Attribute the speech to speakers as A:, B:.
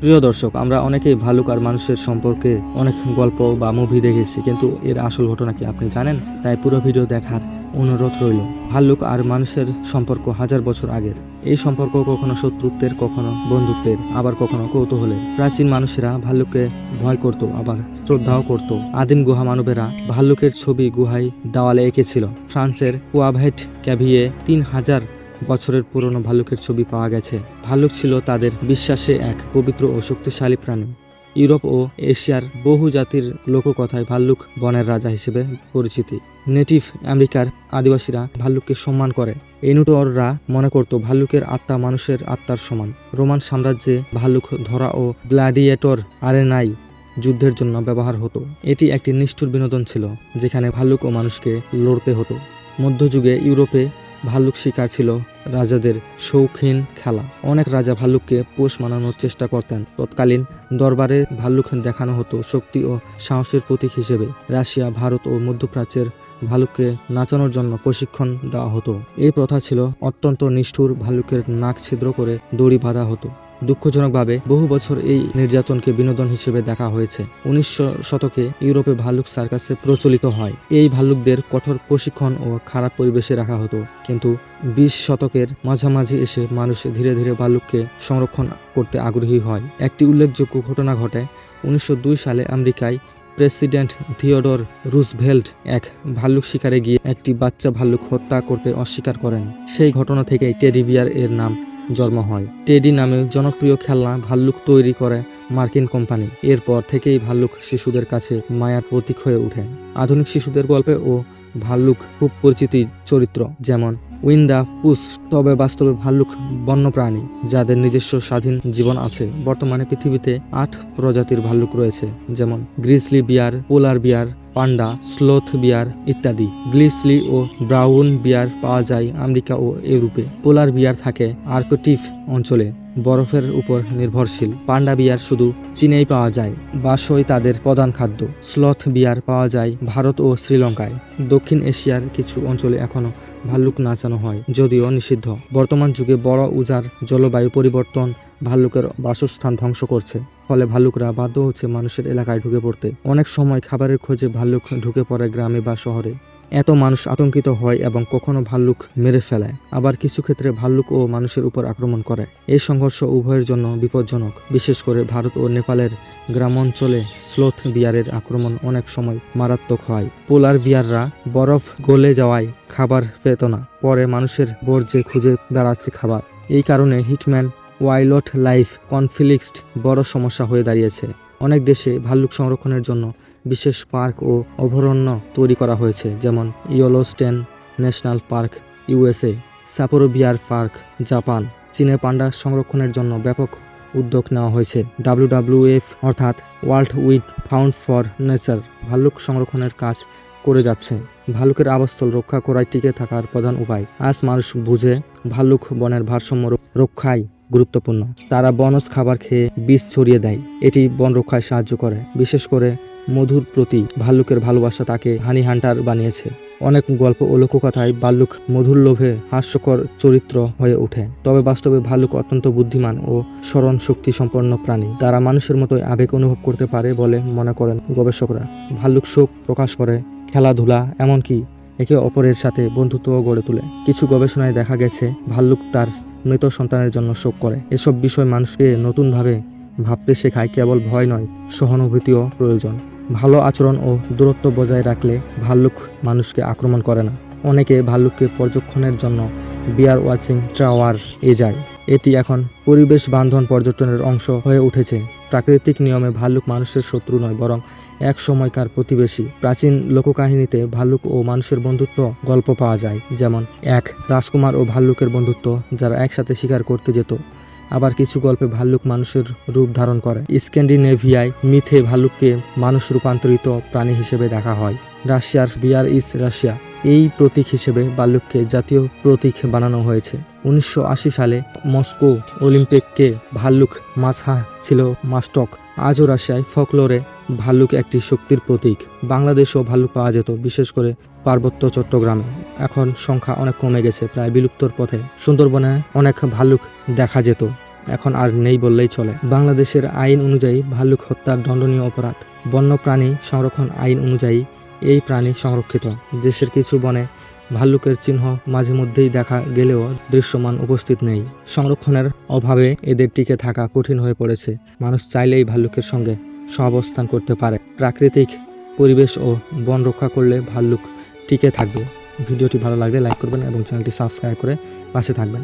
A: প্রিয় দর্শক, আমরা অনেকেই ভালুক আর মানুষের সম্পর্কে অনেক গল্প বা মুভি দেখেছি, কিন্তু এর আসল ঘটনা কি আপনি জানেন? তাই পুরো ভিডিও দেখার অনুরোধ রইল ভাল্লুক আর মানুষের সম্পর্ক হাজার বছর আগের। এই সম্পর্ক কখনো শত্রুত্বের, কখনো বন্ধুত্বের, আবার কখনো কৌতূহলের। প্রাচীন মানুষেরা ভাল্লুককে ভয় করত, আবার শ্রদ্ধাও করত। আদিম গুহা মানবেরা ভাল্লুকের ছবি গুহায় দেওয়ালে এঁকেছিল। ফ্রান্সের কুয়াভেট ক্যাভিয়ে তিন হাজার বছরের পুরনো ভাল্লুকের ছবি পাওয়া গেছে। ভাল্লুক ছিল তাদের বিশ্বাসে এক পবিত্র ও শক্তিশালী প্রাণী। ইউরোপ ও এশিয়ার বহু জাতির লোককথায় ভাল্লুক বনের রাজা হিসেবে পরিচিতি। নেটিভ আমেরিকার আদিবাসীরা ভাল্লুককে সম্মান করে। এনুটোররা মনে করত ভাল্লুকের আত্মা মানুষের আত্মার সমান। রোমান সাম্রাজ্যে ভাল্লুক ধরা ও গ্ল্যাডিয়েটর আরেনাই যুদ্ধের জন্য ব্যবহার হতো। এটি একটি নিষ্ঠুর বিনোদন ছিল, যেখানে ভাল্লুক ও মানুষকে লড়তে হতো। মধ্যযুগে ইউরোপে ভাল্লুক শিকার ছিল রাজাদের শৌখিন খেলা। অনেক রাজা ভাল্লুককে পোষ মানানোর চেষ্টা করতেন। তৎকালীন দরবারে ভাল্লুক দেখানো হতো শক্তি ও সাহসের প্রতীক হিসেবে। রাশিয়া, ভারত ও মধ্যপ্রাচ্যের ভাল্লুককে নাচানোর জন্য প্রশিক্ষণ দেওয়া হতো। এই প্রথা ছিল অত্যন্ত নিষ্ঠুর। ভাল্লুকের নাক ছিদ্র করে দড়ি বাঁধা হতো। দুঃখজনকভাবে বহু বছর এই নির্যাতনকে বিনোদন হিসেবে দেখা হয়েছে। উনিশশো শতকে ইউরোপে ভাল্লুক সার্কাসে প্রচলিত হয়। এই ভাল্লুকদের কঠোর প্রশিক্ষণ ও খারাপ পরিবেশে রাখা হতো। কিন্তু বিশ শতকের মাঝামাঝি এসে মানুষ ধীরে ধীরে ভাল্লুককে সংরক্ষণ করতে আগ্রহী হয়। একটি উল্লেখযোগ্য ঘটনা ঘটে উনিশশো দুই সালে আমেরিকায় প্রেসিডেন্ট থিওডর রুজভেল্ট এক ভাল্লুক শিকারে গিয়ে একটি বাচ্চা ভাল্লুক হত্যা করতে অস্বীকার করেন। সেই ঘটনা থেকেই টেডি বিয়ার এর নাম জন্ম হয়। টেডি নামে জনপ্রিয় খেলনা ভাল্লুক তৈরি করে মার্কিন কোম্পানি। এরপর থেকেই ভাল্লুক শিশুদের কাছে মায়ার প্রতীক হয়ে ওঠে। আধুনিক শিশুদের গল্পে ও ভাল্লুক খুব পরিচিতি চরিত্র, যেমন উইন দ্য পুস তবে বাস্তবে ভাল্লুক বন্যপ্রাণী যাদের নিজস্ব স্বাধীন জীবন আছে। বর্তমানে পৃথিবীতে আট প্রজাতির ভাল্লুক রয়েছে, যেমন গ্রিসলি বিয়ার, পোলার বিয়ার, পান্ডা, স্লোথ বিয়ার ইত্যাদি। গ্লিসলি ও ব্রাউন বিয়ার পাওয়া যায় আমেরিকা ও ইউরোপে। পোলার বিয়ার থাকে আর্কটিভ অঞ্চলে। বরফের উপর নির্ভরশীল। পান্ডা বিয়ার শুধু চীনেই পাওয়া যায়, বাসই তাদের প্রধান খাদ্য। স্লথ বিয়ার পাওয়া যায় ভারত ও শ্রীলঙ্কায়। দক্ষিণ এশিয়ার কিছু অঞ্চলে এখনও ভাল্লুক নাচানো হয়, যদিও নিষিদ্ধ। বর্তমান যুগে বড় উজার জলবায়ু পরিবর্তন ভাল্লুকের বাসস্থান ধ্বংস করছে। ফলে ভাল্লুকরা বাধ্য হচ্ছে মানুষের এলাকায় ঢুকে পড়তে। অনেক সময় খাবারের খোঁজে ভাল্লুক ঢুকে পড়ে গ্রামে বা শহরে। এত মানুষ আতঙ্কিত হয় এবং কখনো ভাল্লুক মেরে ফেলে। আবার কিছু ক্ষেত্রে ভাল্লুক ও মানুষের উপর আক্রমণ করে। এই সংঘর্ষ উভয়ের জন্য বিপজ্জনক। বিশেষ করে ভারত ও নেপালের গ্রামাঞ্চলে স্লোথ বিয়ারের আক্রমণ অনেক সময় মারাত্মক হয়। পোলার বিয়াররা বরফ গলে যাওয়ায় খাবার পেত না। পরে মানুষের বর্জ্যে খুঁজে বেড়াচ্ছে খাবার। এই কারণে হিটম্যান ওয়াইল্ড লাইফ কনফ্লিক্সড বড় সমস্যা হয়ে দাঁড়িয়েছে। অনেক দেশে ভাল্লুক সংরক্ষণের জন্য বিশেষ পার্ক ও অভয়ারণ্য তৈরি করা হয়েছে, যেমন Yellowstone national park, USA Sapporo bear park, Japan. চীনে পান্ডা সংরক্ষণের জন্য ব্যাপক উদ্যোগ নেওয়া হয়েছে। ডাব্লিউডাব্লিউএফ অর্থাৎ world wide fund for nature ভাল্লুক সংরক্ষণের কাজ করে যাচ্ছে। ভাল্লুকের আবাসস্থল রক্ষা করাই টিকে থাকার প্রধান উপায়। আজ মানুষ বুঝে ভাল্লুক বনের ভারসাম্য রক্ষায় গুরুত্বপূর্ণ। তারা বনজ খাবার খেয়ে বিষ ছড়িয়ে দেয়। এটি বন রক্ষায় সাহায্য করে। বিশেষ করে মধুর প্রতি ভাল্লুকের ভালোবাসা তাকে হানি হান্টার বানিয়েছে। অনেক গল্প ও লোককথায় ভাল্লুক মধুর লোভে হাস্যকর চরিত্র হয়ে ওঠে। তবে বাস্তবে ভাল্লুক অত্যন্ত বুদ্ধিমান ও স্মরণ শক্তি সম্পন্ন প্রাণী। তারা মানুষের মতোই আবেগ অনুভব করতে পারে বলে মনে করেন গবেষকরা। ভাল্লুক শোক প্রকাশ করে, খেলাধুলা এমনকি একে অপরের সাথে বন্ধুত্বও গড়ে তোলে। কিছু গবেষণায় দেখা গেছে, ভাল্লুক তার মৃত সন্তানের জন্য শোক করে। এসব বিষয় মানুষকে নতুনভাবে ভাবতে শেখায়, কেবল ভয় নয়, সহানুভূতিও প্রয়োজন। ভালো আচরণ ও দূরত্ব বজায় রাখলে ভাল্লুক মানুষকে আক্রমণ করে না। অনেকে ভাল্লুককে পর্যক্ষণের জন্য বিয়ার ওয়াচিং টাওয়ার এ যায়। এটি এখন পরিবেশ বান্ধন পর্যটনের অংশ হয়ে উঠেছে। প্রাকৃতিক নিয়মে ভাল্লুক মানুষের শত্রু নয়, বরং এক সময়কার প্রতিবেশী। প্রাচীন লোককাহিনীতে ভাল্লুক ও মানুষের বন্ধুত্ব গল্প পাওয়া যায়, যেমন এক রাজকুমার ও ভাল্লুকের বন্ধুত্ব, যারা একসাথে শিকার করতে যেত। আবার কিছু গল্পে ভাল্লুক মানুষের রূপ ধারণ করে। স্ক্যান্ডিনেভিয়ায় মিথে ভাল্লুককে মানুষ রূপান্তরিত প্রাণী হিসেবে দেখা হয়। রাশিয়ার বিয়ার ইস রাশিয়া। এই প্রতীক হিসেবে ভাল্লুককে জাতীয় প্রতীক বানানো হয়েছে। উনিশশো আশি সালে মস্কো অলিম্পিককে ভাল্লুক মাছহা ছিল মাস্টক আজও রাশিয়ায় ফকলোরে ভাল্লুক একটি শক্তির প্রতীক। বাংলাদেশেও ভাল্লুক পাওয়া যেত, বিশেষ করে পার্বত্য চট্টগ্রামে। এখন সংখ্যা অনেক কমে গেছে, প্রায় বিলুপ্তর পথে। সুন্দরবনে অনেক ভাল্লুক দেখা যেত। এখন আর নেই বললেই চলে। বাংলাদেশের আইন অনুযায়ী ভাল্লুক হত্যার দণ্ডনীয় অপরাধ। বন্যপ্রাণী সংরক্ষণ আইন অনুযায়ী এই প্রাণী সংরক্ষিত। দেশের কিছু বনে ভাল্লুকের চিহ্ন মাঝে মধ্যেই দেখা গেলেও দৃশ্যমান উপস্থিত নেই। সংরক্ষণের অভাবে এদের টিকে থাকা কঠিন হয়ে পড়েছে। মানুষ চাইলেই ভাল্লুকের সঙ্গে সহাবস্থান করতে পারে। প্রাকৃতিক পরিবেশ ও বন রক্ষা করলে ভাল্লুক টিকে থাকবে। ভিডিওটি ভালো লাগলে লাইক করবেন এবং চ্যানেলটি সাবস্ক্রাইব করে পাশে থাকবেন।